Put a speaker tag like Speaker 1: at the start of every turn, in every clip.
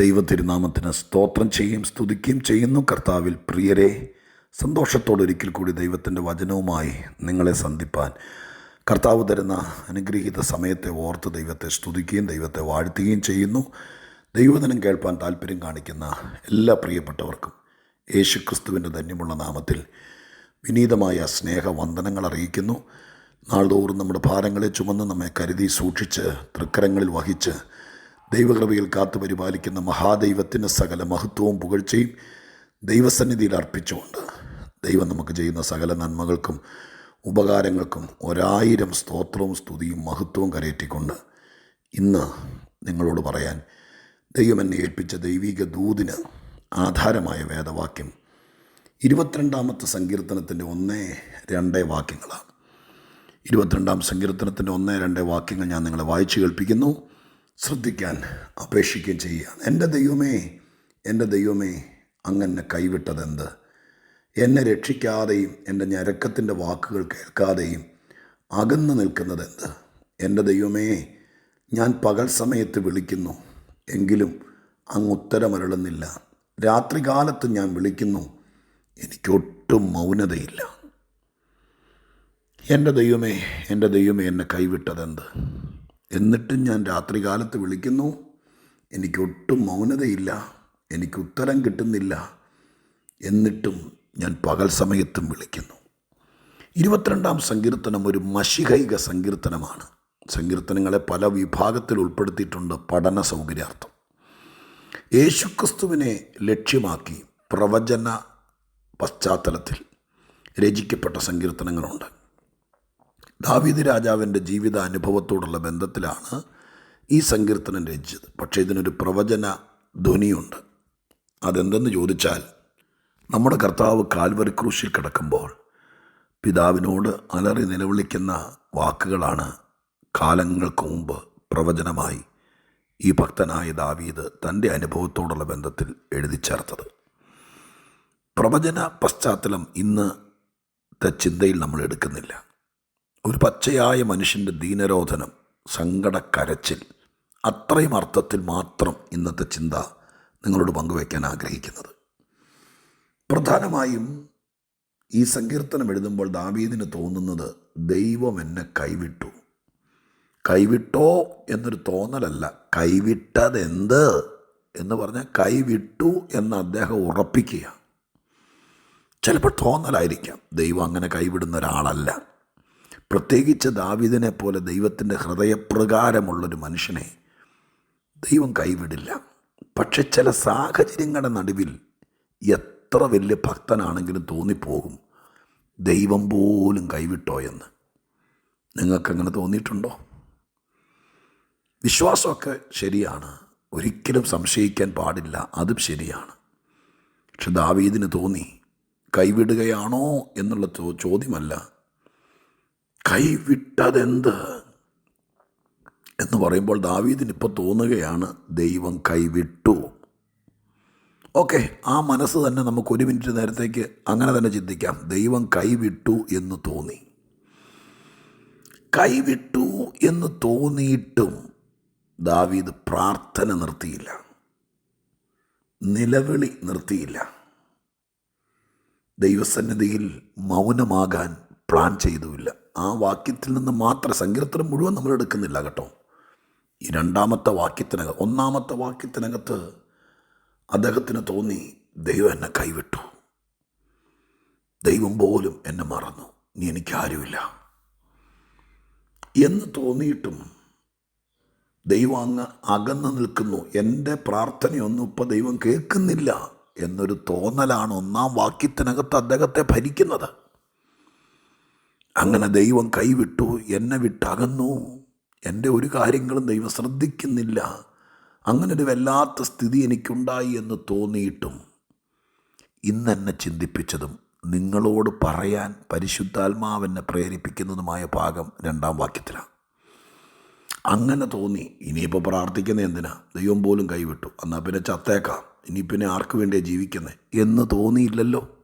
Speaker 1: ദൈവ തിരുനാമത്തിന് സ്തോത്രം ചെയ്യും സ്തുതിക്കുകയും ചെയ്യുന്നു. കർത്താവിൽ പ്രിയരെ സന്തോഷത്തോടെ ഒരിക്കൽ കൂടി ദൈവത്തിന്റെ വചനവുമായി നിങ്ങളെ സന്ധിപ്പാൻ കർത്താവ് തരുന്ന അനുഗ്രഹീത സമയത്തെ ഓർത്ത് ദൈവത്തെ സ്തുതിക്കുകയും ദൈവത്തെ വാഴ്ത്തുകയും ചെയ്യുന്നു. ദൈവദിനം കേൾപ്പാൻ താല്പര്യം കാണിക്കുന്ന എല്ലാ പ്രിയപ്പെട്ടവർക്കും യേശുക്രിസ്തുവിന്റെ ധന്യമുള്ള നാമത്തിൽ വിനീതമായ സ്നേഹവന്ദനങ്ങൾ അറിയിക്കുന്നു. നാൾതോറും നമ്മുടെ ഭാരങ്ങളെ ചുമന്ന് നമ്മെ കരുതി സൂക്ഷിച്ച് തൃക്കരങ്ങളിൽ വഹിച്ച് ദൈവകൃപയിൽ കാത്തു പരിപാലിക്കുന്ന മഹാദൈവത്തിന് സകല മഹത്വവും പുകഴ്ചയും ദൈവസന്നിധിയിൽ അർപ്പിച്ചുകൊണ്ട് ദൈവം നമുക്ക് ചെയ്യുന്ന സകല നന്മകൾക്കും ഉപകാരങ്ങൾക്കും ഒരായിരം സ്തോത്രവും സ്തുതിയും മഹത്വവും കരയറ്റിക്കൊണ്ട് ഇന്ന് നിങ്ങളോട് പറയാൻ ദൈവം എന്നെ ഏൽപ്പിച്ച ദൈവിക ദൂതിന് ആധാരമായ വേദവാക്യം ഇരുപത്തിരണ്ടാമത്തെ സങ്കീർത്തനത്തിന്റെ ഒന്നേ രണ്ടേ വാക്യങ്ങളാണ്. ഇരുപത്തിരണ്ടാം സങ്കീർത്തനത്തിന്റെ ഒന്നേ രണ്ടേ വാക്യങ്ങൾ ഞാൻ നിങ്ങളെ വായിച്ചു കേൾപ്പിക്കുന്നു. ശ്രദ്ധിക്കാൻ അപേക്ഷിക്കുകയും ചെയ്യുകയാണ് എന്റെ ദൈവമേ എന്റെ ദൈവമേ അങ്ങനെ കൈവിട്ടതെന്ത്? എന്നെ രക്ഷിക്കാതെയും എന്റെ ഞരക്കത്തിന്റെ വാക്കുകൾ കേൾക്കാതെയും അകന്നു നിൽക്കുന്നതെന്ത്? എന്റെ ദൈവമേ ഞാൻ പകൽ സമയത്ത് വിളിക്കുന്നു എങ്കിലും അങ്ങ് ഉത്തരമരുളുന്നില്ല. രാത്രികാലത്ത് ഞാൻ വിളിക്കുന്നു എനിക്കൊട്ടും മൗനതയില്ല. എന്റെ ദൈവമേ എന്റെ ദൈവമേ എന്നെ കൈവിട്ടതെന്ത്? എന്നിട്ടും ഞാൻ രാത്രികാലത്ത് വിളിക്കുന്നു. എനിക്കൊട്ടും മൗനതയില്ല. എനിക്ക് ഉത്തരം കിട്ടുന്നില്ല. എന്നിട്ടും ഞാൻ പകൽ സമയത്തും വിളിക്കുന്നു. ഇരുപത്തിരണ്ടാം സങ്കീർത്തനം ഒരു മഷികൈക സങ്കീർത്തനമാണ്. സങ്കീർത്തനങ്ങളെ പല വിഭാഗത്തിൽ ഉൾപ്പെടുത്തിയിട്ടുണ്ട് പഠന സൗകര്യാർത്ഥം. യേശുക്രിസ്തുവിനെ ലക്ഷ്യമാക്കി പ്രവചന പശ്ചാത്തലത്തിൽ രചിക്കപ്പെട്ട സങ്കീർത്തനങ്ങളുണ്ട്. ദാവീദ് രാജാവിന്റെ ജീവിത അനുഭവത്തോടുള്ള ബന്ധത്തിലാണ് ഈ സങ്കീർത്തനം രചിച്ചത്. പക്ഷേ ഇതിനൊരു പ്രവചന ധ്വനിയുണ്ട്. അതെന്തെന്ന് ചോദിച്ചാൽ നമ്മുടെ കർത്താവ് കാൽവരി ക്രൂശിൽ കിടക്കുമ്പോൾ പിതാവിനോട് അലറി നിലവിളിക്കുന്ന വാക്കുകളാണ് കാലങ്ങൾക്ക് മുമ്പ് പ്രവചനമായി ഈ ഭക്തനായ ദാവീദ് തന്റെ അനുഭവത്തോടുള്ള ബന്ധത്തിൽ എഴുതി ചേർത്തത്. പ്രവചന പശ്ചാത്തലം ഇന്ന് ചിന്തയിൽ നമ്മൾ എടുക്കുന്നില്ല. ഒരു പച്ചയായ മനുഷ്യന്റെ ദീനരോധനം സങ്കടക്കരച്ചിൽ അത്രയും അർത്ഥത്തിൽ മാത്രം ഇന്നത്തെ ചിന്ത നിങ്ങളോട് പങ്കുവയ്ക്കാൻ ആഗ്രഹിക്കുന്നത്. പ്രധാനമായും ഈ സങ്കീർത്തനം എഴുതുമ്പോൾ ദാവീദിന് തോന്നുന്നത് ദൈവം എന്നെ കൈവിട്ടു. കൈവിട്ടോ എന്നൊരു തോന്നലല്ല കൈവിട്ടതെന്ത് എന്ന് പറഞ്ഞാൽ കൈവിട്ടു എന്ന് അദ്ദേഹം ഉറപ്പിക്കുക ചിലപ്പോൾ തോന്നലായിരിക്കാം ദൈവം അങ്ങനെ കൈവിടുന്ന ഒരാളല്ല. പ്രത്യേകിച്ച് ദാവിദിനെ പോലെ ദൈവത്തിന്റെ ഹൃദയപ്രകാരമുള്ളൊരു മനുഷ്യനെ ദൈവം കൈവിടില്ല. പക്ഷെ ചില സാഹചര്യങ്ങളുടെ നടുവിൽ എത്ര വലിയ ഭക്തനാണെങ്കിലും തോന്നിപ്പോകും. ദൈവം പോലും കൈവിട്ടോ എന്ന്. നിങ്ങൾക്കങ്ങനെ തോന്നിയിട്ടുണ്ടോ? വിശ്വാസമൊക്കെ ശരിയാണ്. ഒരിക്കലും സംശയിക്കാൻ പാടില്ല. അതും ശരിയാണ്. പക്ഷെ ദാവീദിന് തോന്നി കൈവിടുകയാണോ എന്നുള്ള ചോദ്യമല്ല. കൈവിട്ടതെന്ത് എന്ന് പറയുമ്പോൾ ദാവീദിന് ഇപ്പോൾ തോന്നുകയാണ് ദൈവം കൈവിട്ടു. ഓക്കെ ആ മനസ്സ് തന്നെ നമുക്ക് ഒരു മിനിറ്റ് നേരത്തേക്ക് അങ്ങനെ തന്നെ ചിന്തിക്കാം. ദൈവം കൈവിട്ടു എന്ന് തോന്നി. കൈവിട്ടു എന്ന് തോന്നിയിട്ടും ദാവീദ് പ്രാർത്ഥന നിർത്തിയില്ല. നിലവിളി നിർത്തിയില്ല. ദൈവസന്നിധിയിൽ മൗനമാകാൻ പ്ലാൻ ചെയ്തുമില്ല ആ വാക്യത്തിൽ നിന്ന് മാത്രം സങ്കീർത്തനം മുഴുവൻ നമ്മൾ എടുക്കുന്നില്ല കേട്ടോ. ഈ രണ്ടാമത്തെ വാക്യത്തിനകത്ത് ഒന്നാമത്തെ വാക്യത്തിനകത്ത് അദ്ദേഹത്തിന് തോന്നി ദൈവം എന്നെ കൈവിട്ടു. ദൈവം പോലും എന്നെ മറന്നു. നീ എനിക്കാരുമില്ല എന്ന് തോന്നിയിട്ടും ദൈവം അങ്ങ് അകന്നു നിൽക്കുന്നു. എന്റെ പ്രാർത്ഥനയൊന്നും ഇപ്പോൾ ദൈവം കേൾക്കുന്നില്ല എന്നൊരു തോന്നലാണ് ഒന്നാം വാക്യത്തിനകത്ത് അദ്ദേഹത്തെ ഭരിക്കുന്നത്. അങ്ങനെ ദൈവം കൈവിട്ടു എന്നെ വിട്ടകന്നു. എന്റെ ഒരു കാര്യങ്ങളും ദൈവം ശ്രദ്ധിക്കുന്നില്ല. അങ്ങനെ ഒരു വല്ലാത്ത സ്ഥിതി എനിക്കുണ്ടായി എന്ന് തോന്നിയിട്ടും ഇന്നെന്നെ ചിന്തിപ്പിച്ചതും നിങ്ങളോട് പറയാൻ പരിശുദ്ധാത്മാവെന്നെ പ്രേരിപ്പിക്കുന്നതുമായ ഭാഗം രണ്ടാം വാക്യത്തിലാണ്. അങ്ങനെ തോന്നി ഇനിയിപ്പോൾ പ്രാർത്ഥിക്കുന്ന എന്തിനാ? ദൈവം പോലും കൈവിട്ടു. എന്നാൽ പിന്നെ ചത്തേക്കാം. ഇനി പിന്നെ ആർക്ക് വേണ്ടിയാണ് ജീവിക്കുന്നത് എന്ന് തോന്നിയില്ലല്ലോ.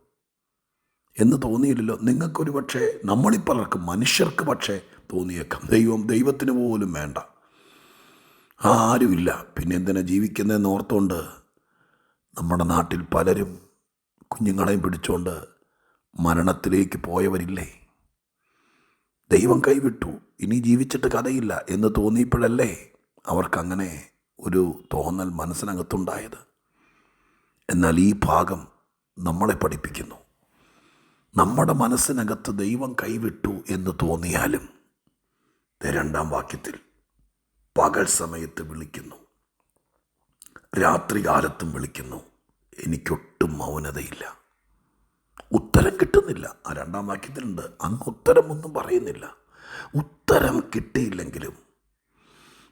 Speaker 1: എന്ന് തോന്നിയില്ലല്ലോ. നിങ്ങൾക്കൊരു പക്ഷേ നമ്മളിൽ പലർക്കും മനുഷ്യർക്ക് പക്ഷേ തോന്നിയേക്കാം. ദൈവം ദൈവത്തിന് പോലും വേണ്ട. ആരുമില്ല. പിന്നെ എന്തിനാ ജീവിക്കുന്നതെന്ന് ഓർത്തുകൊണ്ട് നമ്മുടെ നാട്ടിൽ പലരും കുഞ്ഞുങ്ങളെയും പിടിച്ചുകൊണ്ട് മരണത്തിലേക്ക് പോയവരില്ലേ? ദൈവം കൈവിട്ടു. ഇനി ജീവിച്ചിട്ട് കഥയില്ല എന്ന് തോന്നിയപ്പോഴല്ലേ അവർക്കങ്ങനെ ഒരു തോന്നൽ മനസ്സിനകത്തുണ്ടായത്. എന്നാൽ ഈ ഭാഗം നമ്മളെ പഠിപ്പിക്കുന്നു. നമ്മുടെ മനസ്സിനകത്ത് ദൈവം കൈവിട്ടു എന്ന് തോന്നിയാലും രണ്ടാം വാക്യത്തിൽ പകൽ സമയത്ത് വിളിക്കുന്നു രാത്രികാലത്തും വിളിക്കുന്നു. എനിക്കൊട്ടും മൗനതയില്ല. ഉത്തരം കിട്ടുന്നില്ല. ആ രണ്ടാം വാക്യത്തിലുണ്ട്. അങ്ങ് ഉത്തരമൊന്നും പറയുന്നില്ല. ഉത്തരം കിട്ടിയില്ലെങ്കിലും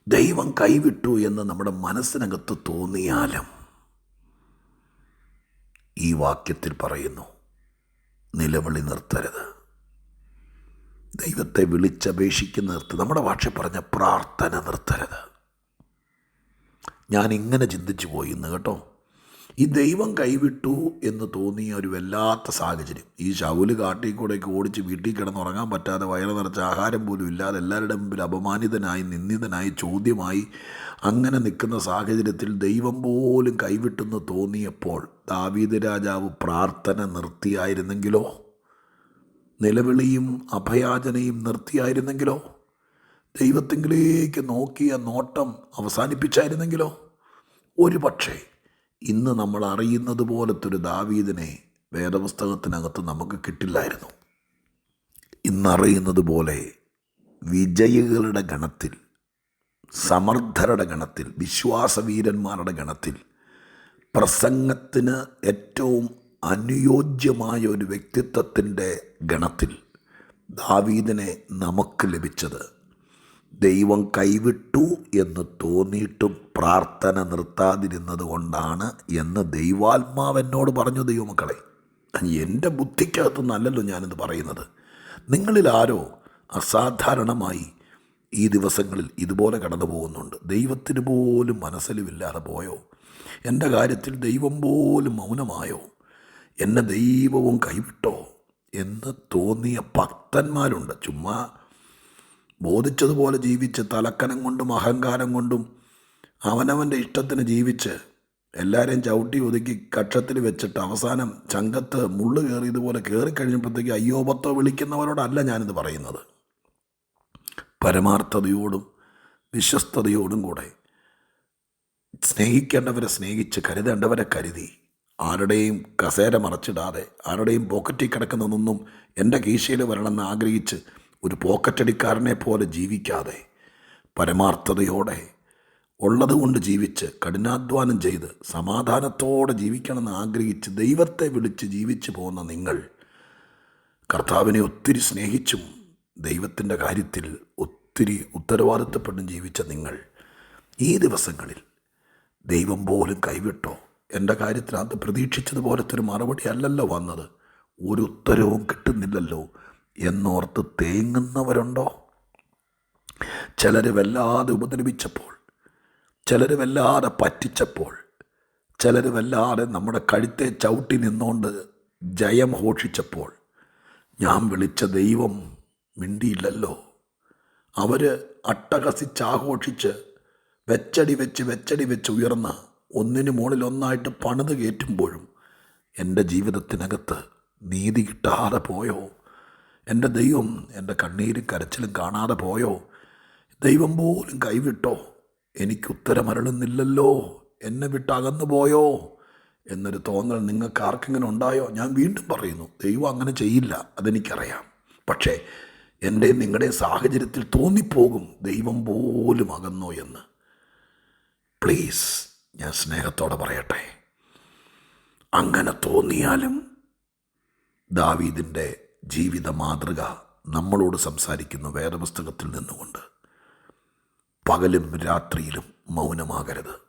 Speaker 1: ദൈവം കൈവിട്ടു എന്ന് നമ്മുടെ മനസ്സിനകത്ത് തോന്നിയാലും ഈ വാക്യത്തിൽ പറയുന്നു നിലവിളി നിർത്തരുത്. ദൈവത്തെ വിളിച്ചപേക്ഷിക്കുന്ന നിർത്ത്. നമ്മുടെ ഭാഷ പറഞ്ഞ പ്രാർത്ഥന നിർത്തരുത്. ഞാൻ ഇങ്ങനെ ചിന്തിച്ചു പോയി കേട്ടോ. ഈ ദൈവം കൈവിട്ടു എന്ന് തോന്നിയ ഒരു വല്ലാത്ത സാഹചര്യം. ഈ ശൗൽ കാട്ടിൽ കൂടെയൊക്കെ ഓടിച്ച് വീട്ടിൽ കിടന്നുറങ്ങാൻ പറ്റാതെ വയറ് നിറച്ച ആഹാരം പോലും ഇല്ലാതെ എല്ലാവരുടെ മുമ്പിൽ അപമാനിതനായി നിന്ദിതനായി ചോദ്യമായി അങ്ങനെ നിൽക്കുന്ന സാഹചര്യത്തിൽ ദൈവം പോലും കൈവിട്ടെന്ന് തോന്നിയപ്പോൾ ദാവീദ് രാജാവ് പ്രാർത്ഥന നിർത്തിയായിരുന്നെങ്കിലോ? നിലവിളിയും അഭയാചനയും നിർത്തിയായിരുന്നെങ്കിലോ? ദൈവത്തെങ്കിലേക്ക് നോക്കിയ നോട്ടം അവസാനിപ്പിച്ചായിരുന്നെങ്കിലോ? ഒരു പക്ഷേ ഇന്ന് നമ്മൾ അറിയുന്നത് പോലത്തെ ഒരു ദാവീദിനെ വേദപുസ്തകത്തിനകത്ത് നമുക്ക് കിട്ടില്ലായിരുന്നു. ഇന്നറിയുന്നത് പോലെ വിജയികളുടെ ഗണത്തിൽ സമർത്ഥരുടെ ഗണത്തിൽ വിശ്വാസവീരന്മാരുടെ ഗണത്തിൽ പ്രസംഗത്തിന് ഏറ്റവും അനുയോജ്യമായ ഒരു വ്യക്തിത്വത്തിന്റെ ഗണത്തിൽ ദാവീദിനെ നമുക്ക് ലഭിച്ചത് ദൈവം കൈവിട്ടു എന്ന് തോന്നിയിട്ടും പ്രാർത്ഥന നിർത്താതിരുന്നത് കൊണ്ടാണ് എന്ന് ദൈവാത്മാവ് എന്നോട് പറഞ്ഞു ദൈവമക്കളെ എന്റെ ബുദ്ധിക്കകത്തൊന്നല്ലല്ലോ ഞാനിത് പറയുന്നത്. നിങ്ങളിൽ ആരോ അസാധാരണമായി ഈ ദിവസങ്ങളിൽ ഇതുപോലെ കടന്നു പോകുന്നുണ്ട്. ദൈവത്തിന് പോലും മനസ്സിലുമില്ലാതെ പോയോ? എന്റെ കാര്യത്തിൽ ദൈവം പോലും മൗനമായോ? എന്നെ ദൈവവും കൈവിട്ടോ? എന്ന് തോന്നിയ ഭക്തന്മാരുണ്ട്. ചുമ്മാ ബോധിച്ചതുപോലെ ജീവിച്ച് തലക്കനം കൊണ്ടും അഹങ്കാരം കൊണ്ടും അവനവന്റെ ഇഷ്ടത്തിന് ജീവിച്ച് എല്ലാവരെയും ചവിട്ടി ഒതുക്കി കക്ഷത്തിൽ വെച്ചിട്ട് അവസാനം ചങ്കത്ത് മുള്ളു കയറിയതുപോലെ കയറിക്കഴിഞ്ഞപ്പോഴത്തേക്ക് അയ്യോപത്തോ വിളിക്കുന്നവരോടല്ല ഞാനിത് പറയുന്നത്. പരമാർത്ഥതയോടും വിശ്വസ്തയോടും കൂടെ സ്നേഹിക്കേണ്ടവരെ സ്നേഹിച്ച് കരുതേണ്ടവരെ കരുതി. ആരുടെയും കസേര മറച്ചിടാതെ ആരുടെയും പോക്കറ്റിൽ കിടക്കുന്നതൊന്നും എന്റെ കീശയിൽ വരണമെന്ന് ആഗ്രഹിച്ച് ഒരു പോക്കറ്റടിക്കാരനെ പോലെ ജീവിക്കാതെ പരമാർത്ഥതയോടെ ഉള്ളതുകൊണ്ട് ജീവിച്ച് കഠിനാധ്വാനം ചെയ്ത് സമാധാനത്തോടെ ജീവിക്കണമെന്ന് ആഗ്രഹിച്ച് ദൈവത്തെ വിളിച്ച് ജീവിച്ചു പോകുന്ന നിങ്ങൾ കർത്താവിനെ ഒത്തിരി സ്നേഹിച്ചും ദൈവത്തിന്റെ കാര്യത്തിൽ ഒത്തിരി ഉത്തരവാദിത്തപ്പെട്ടും ജീവിച്ച നിങ്ങൾ ഈ ദിവസങ്ങളിൽ ദൈവം പോലും കൈവിട്ടോ? എന്റെ കാര്യത്തിനകത്ത് പ്രതീക്ഷിച്ചതുപോലത്തെ ഒരു മറുപടി അല്ലല്ലോ വന്നത്. ഒരു ഉത്തരവും കിട്ടുന്നില്ലല്ലോ. എന്നോർത്ത് തേങ്ങുന്നവരുണ്ടോ? ചിലർ വല്ലാതെ ഉപദ്രവിച്ചപ്പോൾ ചിലർ വല്ലാതെ പറ്റിച്ചപ്പോൾ ചിലർ വല്ലാതെ നമ്മുടെ കഴുത്തെ ചവിട്ടി നിന്നുകൊണ്ട് ജയം ഘോഷിച്ചപ്പോൾ ഞാൻ വിളിച്ച ദൈവം മിണ്ടിയില്ലല്ലോ. അവർ അട്ടഹസിച്ചാഘോഷിച്ച് വെച്ചടി വെച്ച് വെച്ചടി വെച്ച് ഉയർന്ന ഒന്നിനു മുകളിൽ ഒന്നായിട്ട് പണിത് കയറ്റുമ്പോഴും എന്റെ ജീവിതത്തിനകത്ത് നീതി കിട്ടാതെ പോയോ? എന്റെ ദൈവം എന്റെ കണ്ണീരും കരച്ചിലും കാണാതെ പോയോ? ദൈവം പോലും കൈവിട്ടോ? എനിക്ക് ഉത്തരമരളുന്നില്ലല്ലോ. എന്നെ വിട്ട് അകന്നു പോയോ? എന്നൊരു തോന്നൽ നിങ്ങൾക്ക് ആർക്കെങ്കിലും ഉണ്ടായോ? ഞാൻ വീണ്ടും പറയുന്നു ദൈവം അങ്ങനെ ചെയ്യില്ല അതെനിക്കറിയാം. പക്ഷേ എന്റെ നിങ്ങളുടെ സാഹചര്യത്തിൽ തോന്നിപ്പോകും ദൈവം പോലും അകന്നോ എന്ന്. പ്ലീസ് ഞാൻ സ്നേഹത്തോടെ പറയട്ടെ. അങ്ങനെ തോന്നിയാലും ദാവീദിന്റെ ജീവിത മാതൃക നമ്മളോട് സംസാരിക്കുന്ന വേദപുസ്തകത്തിൽ നിന്നുകൊണ്ട്. പകലും രാത്രിയിലും മൗനമാകരുത്.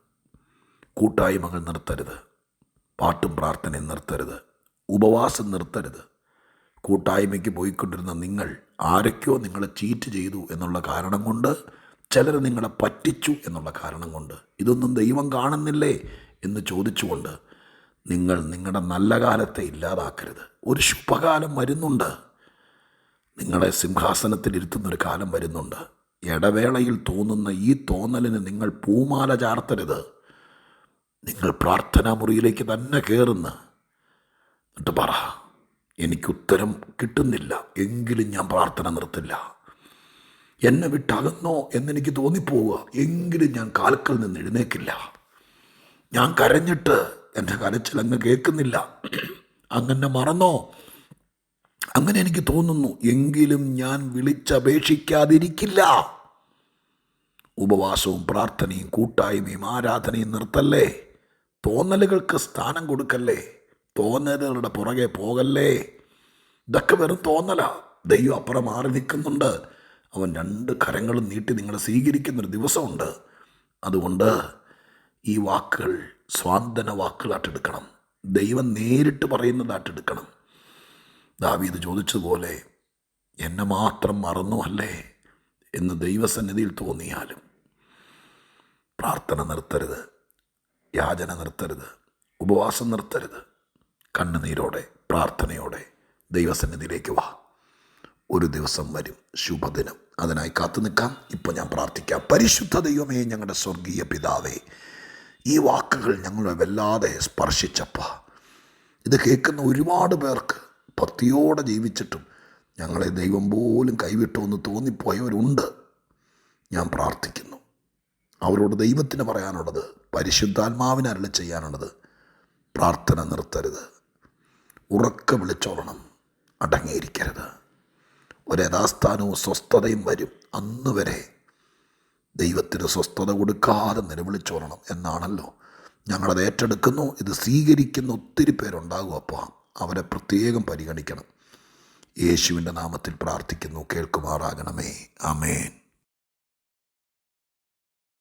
Speaker 1: കൂട്ടായ്മകൾ നിർത്തരുത്. പാട്ടും പ്രാർത്ഥനയും നിർത്തരുത്. ഉപവാസം നിർത്തരുത്. കൂട്ടായ്മയ്ക്ക് പോയിക്കൊണ്ടിരുന്ന നിങ്ങൾ ആരൊക്കെയോ നിങ്ങളെ ചീറ്റ് ചെയ്തു എന്നുള്ള കാരണം കൊണ്ട് ചിലർ നിങ്ങളെ പറ്റിച്ചു എന്നുള്ള കാരണം കൊണ്ട്. ഇതൊന്നും ദൈവം കാണുന്നില്ലേ എന്ന് ചോദിച്ചുകൊണ്ട് നിങ്ങൾ നിങ്ങളുടെ നല്ല കാലത്തെ ഇല്ലാതാക്കരുത്. ഒരു ശുഭകാലം വരുന്നുണ്ട്. നിങ്ങളെ സിംഹാസനത്തിൽ ഇരുത്തുന്നൊരു കാലം വരുന്നുണ്ട്. ഇടവേളയിൽ തോന്നുന്ന ഈ തോന്നലിന് നിങ്ങൾ പൂമാല ചാർത്തരുത്. നിങ്ങൾ പ്രാർത്ഥനാ മുറിയിലേക്ക് തന്നെ കയറുന്ന എന്നിട്ട് പറ എനിക്ക് ഉത്തരം കിട്ടുന്നില്ല. എങ്കിലും ഞാൻ പ്രാർത്ഥന നിർത്തില്ല. എന്നെ വിട്ടകന്നോ എന്നെനിക്ക് തോന്നിപ്പോവുക. എങ്കിലും ഞാൻ കാൽക്കൽ നിന്ന് എഴുന്നേക്കില്ല. ഞാൻ കരഞ്ഞിട്ട് എന്റെ കരച്ചിലങ്ങ് കേൾക്കുന്നില്ല. അങ്ങനെ മറന്നോ? അങ്ങനെ എനിക്ക് തോന്നുന്നു എങ്കിലും ഞാൻ വിളിച്ചപേക്ഷിക്കാതിരിക്കില്ല. ഉപവാസവും പ്രാർത്ഥനയും കൂട്ടായ്മയും ആരാധനയും നിർത്തല്ലേ? തോന്നലുകൾക്ക് സ്ഥാനം കൊടുക്കല്ലേ? തോന്നലുകളുടെ പുറകെ പോകല്ലേ? ഇതൊക്കെ വെറും തോന്നല. ദൈവം അപ്പുറം മാറി നിൽക്കുന്നുണ്ട്. അവൻ രണ്ട് കരങ്ങളും നീട്ടി നിങ്ങളെ സ്വീകരിക്കുന്നൊരു ദിവസമുണ്ട്. അതുകൊണ്ട് ഈ വാക്കുകൾ സ്വാന്തന വാക്കുകളാട്ടെടുക്കണം ദൈവം നേരിട്ട് പറയുന്നതാട്ടെടുക്കണം ദാവീദ് ചോദിച്ചതുപോലെ എന്നെ മാത്രം മറന്നു അല്ലേ എന്ന് ദൈവസന്നിധിയിൽ തോന്നിയാലും പ്രാർത്ഥന നിർത്തരുത് യാചന നിർത്തരുത് ഉപവാസം നിർത്തരുത്. കണ്ണുനീരോടെ പ്രാർത്ഥനയോടെ ദൈവസന്നിധിയിലേക്ക് വാ. ഒരു ദിവസം വരും ശുഭദിനം. അതിനായി കാത്തു നിൽക്കാം ഇപ്പോൾ ഞാൻ പ്രാർത്ഥിക്കാം. പരിശുദ്ധ ദൈവമേ ഞങ്ങളുടെ സ്വർഗീയ പിതാവേ ഈ വാക്കുകൾ ഞങ്ങളെ വല്ലാതെ സ്പർശിച്ചപ്പ. ഇത് കേൾക്കുന്ന ഒരുപാട് പേർക്ക് ഭക്തിയോടെ ജീവിച്ചിട്ടും ഞങ്ങളെ ദൈവം പോലും കൈവിട്ടു എന്ന് തോന്നിപ്പോയവരുണ്ട്. ഞാൻ പ്രാർത്ഥിക്കുന്നു. അവരോട് ദൈവത്തിന് പറയാനുള്ളത് പരിശുദ്ധാത്മാവിന് അരളി ചെയ്യാനുള്ളത് പ്രാർത്ഥന നിർത്തരുത്. ഉറക്ക വിളിച്ചോളണം അടങ്ങിയിരിക്കരുത്. ഒരു യഥാസ്ഥാനവും സ്വസ്ഥതയും വരും. അന്ന് വരെ ദൈവത്തിന് സ്വസ്ഥത കൊടുക്കാതെ നിലവിളിച്ചോളണം എന്നാണല്ലോ. ഞങ്ങളത് ഏറ്റെടുക്കുന്നു ഇത് സ്വീകരിക്കുന്ന ഒത്തിരി പേരുണ്ടാകും അപ്പോൾ അവരെ പ്രത്യേകം പരിഗണിക്കണം. യേശുവിന്റെ നാമത്തിൽ പ്രാർത്ഥിക്കുന്നു കേൾക്കുമാറാകണമേ. ആമേൻ.